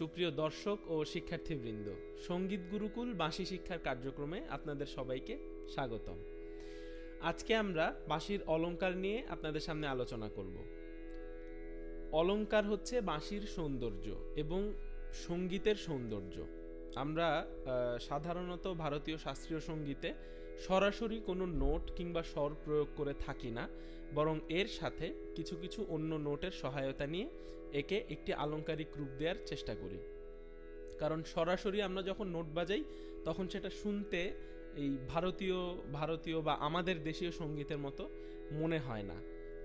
সুপ্রিয় দর্শক ও শিক্ষার্থীবৃন্দ, সংগীত গুরুকুল বাঁশি শিক্ষার কার্যক্রমে আপনাদের সবাইকে স্বাগতম। আজকে আমরা বাঁশির অলঙ্কার নিয়ে আপনাদের সামনে আলোচনা করব। অলঙ্কার হচ্ছে বাঁশির সৌন্দর্য এবং সঙ্গীতের সৌন্দর্য। আমরা সাধারণত ভারতীয় শাস্ত্রীয় সঙ্গীতে সরাসরি কোনো নোট কিংবা স্বর প্রয়োগ করে থাকি না, বরং এর সাথে কিছু কিছু অন্য নোটের সহায়তা নিয়ে একে একটি আলংকারিক রূপ দেওয়ার চেষ্টা করি। কারণ সরাসরি আমরা যখন নোট বাজাই, তখন সেটা শুনতে এই ভারতীয় ভারতীয় বা আমাদের দেশীয় সঙ্গীতের মতো মনে হয় না।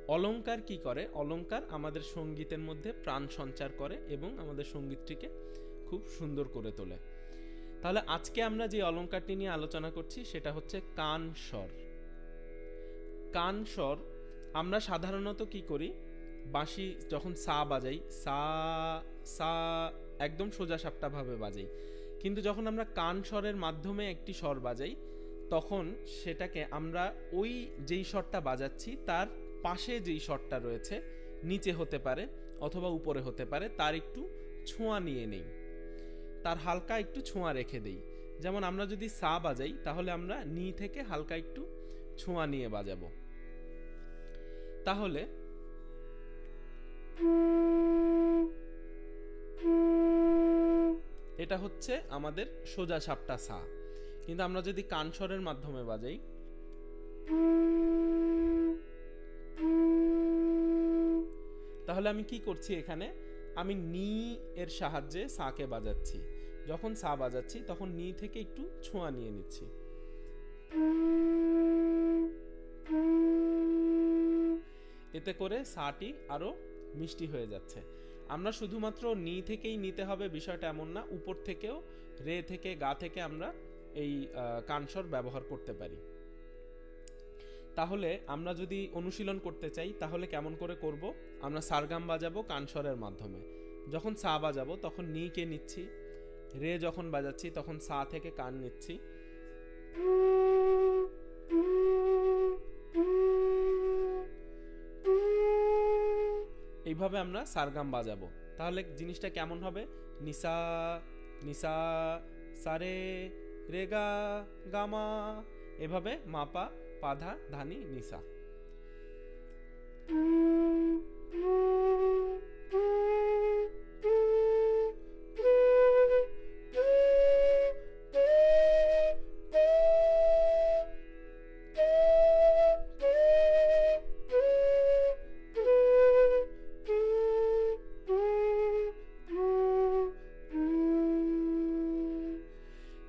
অলঙ্কার কি করে? অলঙ্কার আমাদের সঙ্গীতের মধ্যে প্রাণ সঞ্চার করে এবং আমাদের সঙ্গীতটিকে খুব সুন্দর করে তোলে। তাহলে আজকে আমরা যে অলঙ্কারটি নিয়ে আলোচনা করছি, সেটা হচ্ছে কান স্বর। কান স্বর আমরা সাধারণত কি করি? বাঁশি যখন সা বাজাই, সা সা একদম সোজা সাপটা ভাবে বাজাই। কিন্তু যখন আমরা কান স্বরের মাধ্যমে একটি স্বর বাজাই, তখন সেটাকে আমরা ওই যেই স্বরটা বাজাচ্ছি, তার পাশে যেই স্বরটা রয়েছে, নিচে হতে পারে অথবা উপরে হতে পারে, তার একটু ছোঁয়া নিয়ে নেই। তার হালকা একটু ছোঁয়া রেখে দেই। যেমন আমরা যদি সা বাজাই, তাহলে আমরা নি থেকে হালকা একটু ছোঁয়া নিয়ে বাজাবো। তাহলে এটা হচ্ছে আমাদের সোজা সাপটা সা। কিন্তু আমরা যদি কানস্বরের মাধ্যমে বাজাই, তাহলে আমি কি করছি এখানে? আমি নি এর সাহায্যে সাকে বাজাচ্ছি। যখন সা বাজাচ্ছি তখন নি থেকে একটু ছোঁয়া নিয়ে নিচ্ছি। এতে করে সাটি আরও মিষ্টি হয়ে যাচ্ছে। আমরা শুধুমাত্র নি থেকেই নিতে হবে বিষয়টা এমন না উপর থেকেও রে থেকে গা থেকে আমরা এই আহ, কানস্বর ব্যবহার করতে পারি। তাহলে আমরা যদি অনুশীলন করতে চাই তাহলে কেমন করে করব? আমরা সারগাম বাজাবো কানস্বরের মাধ্যমে। যখন সা বাজাবো তখন নিকে নিচ্ছি। রে যখন বাজাচ্ছি, তখন সা থেকে কান নিচ্ছি। এইভাবে আমরা সারগাম বাজাবো। তাহলে জিনিসটা কেমন হবে? নিসা নিসা সারে রেগা গামা এভাবে মাপা, পাধা, ধানি, নিসা।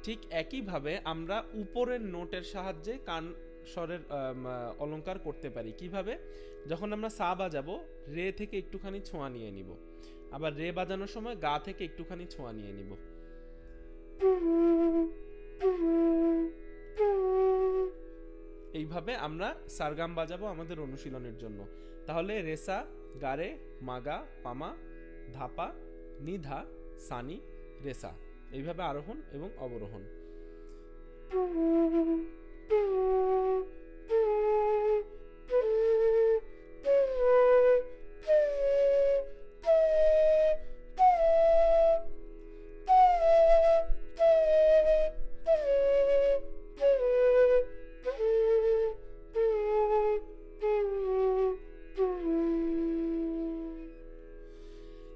ঠিক একইভাবে আমরা উপরের নোটের সাহায্যে কান স্বরের অলংকার করতে পারি। কীভাবে? যখন আমরা সা বাজাবো, রে থেকে একটুখানি ছোঁয়া নিয়ে নিব। আবার রে বাজানোর সময় গা থেকে একটুখানি ছোঁয়া নিয়ে নিব। এইভাবে আমরা সারগাম বাজাবো আমাদের অনুশীলনের জন্য। তাহলে রেসা গারে মাগা পামা ধাপা নিধা সানি রেসা এইভাবে আরোহণ এবং অবরোহণ।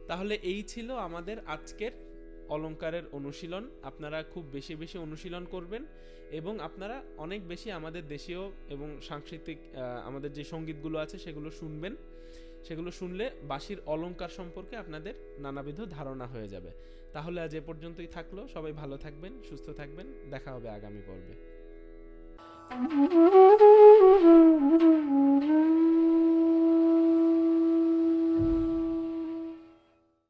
তাহলে এই ছিল আমাদের আজকের অলংকারের অনুশীলন আপনারা খুব বেশি বেশি অনুশীলন করবেন এবং আপনারা অনেক বেশি আমাদের দেশীয় এবং সাংস্কৃতিক আমাদের যে সঙ্গীতগুলো আছে সেগুলো শুনবেন। সেগুলো শুনলে বাঁশির অলঙ্কার সম্পর্কে আপনাদের নানাবিধ ধারণা হয়ে যাবে। তাহলে আজ এ পর্যন্তই থাকল। সবাই ভালো থাকবেন, সুস্থ থাকবেন। দেখা হবে আগামী পর্বে.